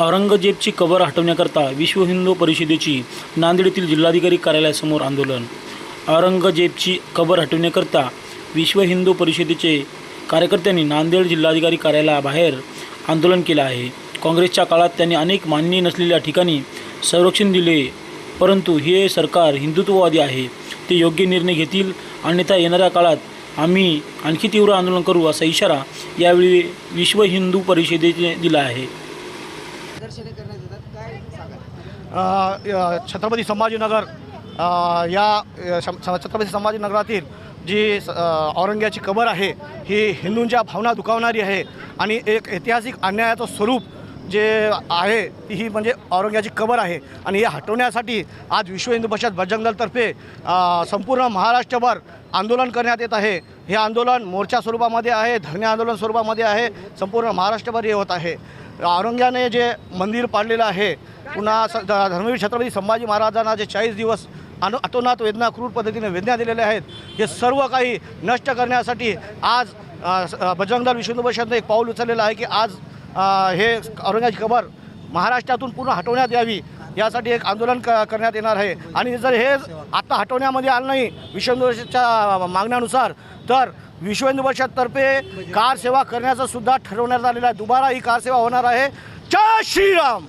औरंगजेबची कबर हटवण्याकरता विश्व हिंदू परिषदेची नांदेड येथील जिल्हाधिकारी कार्यालयासमोर आंदोलन. औरंगजेबची कबर हटवण्याकरता विश्व हिंदू परिषदेचे कार्यकर्त्यांनी नांदेड जिल्हाधिकारी कार्यालयाबाहेर आंदोलन केलं आहे. काँग्रेसच्या काळात त्यांनी अनेक मान्य नसलेल्या ठिकाणी संरक्षण दिले परंतु हे सरकार हिंदुत्ववादी आहे. ते योग्य निर्णय घेतील. अन्यथा येणाऱ्या काळात आम्ही आणखी तीव्र आंदोलन करू असा इशारा यावेळी विश्व हिंदू परिषदेने दिला आहे. करण्यात येतात काय सांगा छत्रपती संभाजीनगर या अ, छत्रपती संभाजीनगरातील जी स- औरंग्याची कबर आहे ही हिंदूंच्या भावना दुखावणारी आहे आणि एक ऐतिहासिक अन्यायाचं स्वरूप जे आहे ती ही म्हणजे औरंग्याची कबर आहे. आणि हे हटवण्यासाठी आज विश्व हिंदू परिषद बजरंग दलतर्फे संपूर्ण महाराष्ट्रभर आंदोलन करण्यात येत आहे. हे आंदोलन मोर्चा स्वरूपामध्ये आहे धरणे आंदोलन स्वरूपामध्ये आहे संपूर्ण महाराष्ट्रभर हे होत आहे. औरंग्याने जे मंदिर पाडलेलं आहे पुन्हा स ध- धर्मवीर छत्रपती संभाजी महाराजांना जे चाळीस दिवस अनु अतोनात वेदना क्रूर पद्धतीने वेदना दिलेल्या आहेत हे सर्व काही नष्ट करण्यासाठी आज अ, विष्णू परिषदनं एक पाऊल उचललेलं आहे की आज हे औरंगाची कबर महाराष्ट्रातून पूर्ण हटवण्यात यावी यासाठी एक आंदोलन क करण्यात येणार आहे. आणि जर हे आत्ता हटवण्यामध्ये आलं नाही विष्णू मागण्यानुसार तर विश्व हिंदू परिषदतर्फे कार सेवा करण्याचं सुद्धा ठरवण्यात आलेलं आहे. दुबारा ही कार सेवा होणार आहे. जय श्रीराम!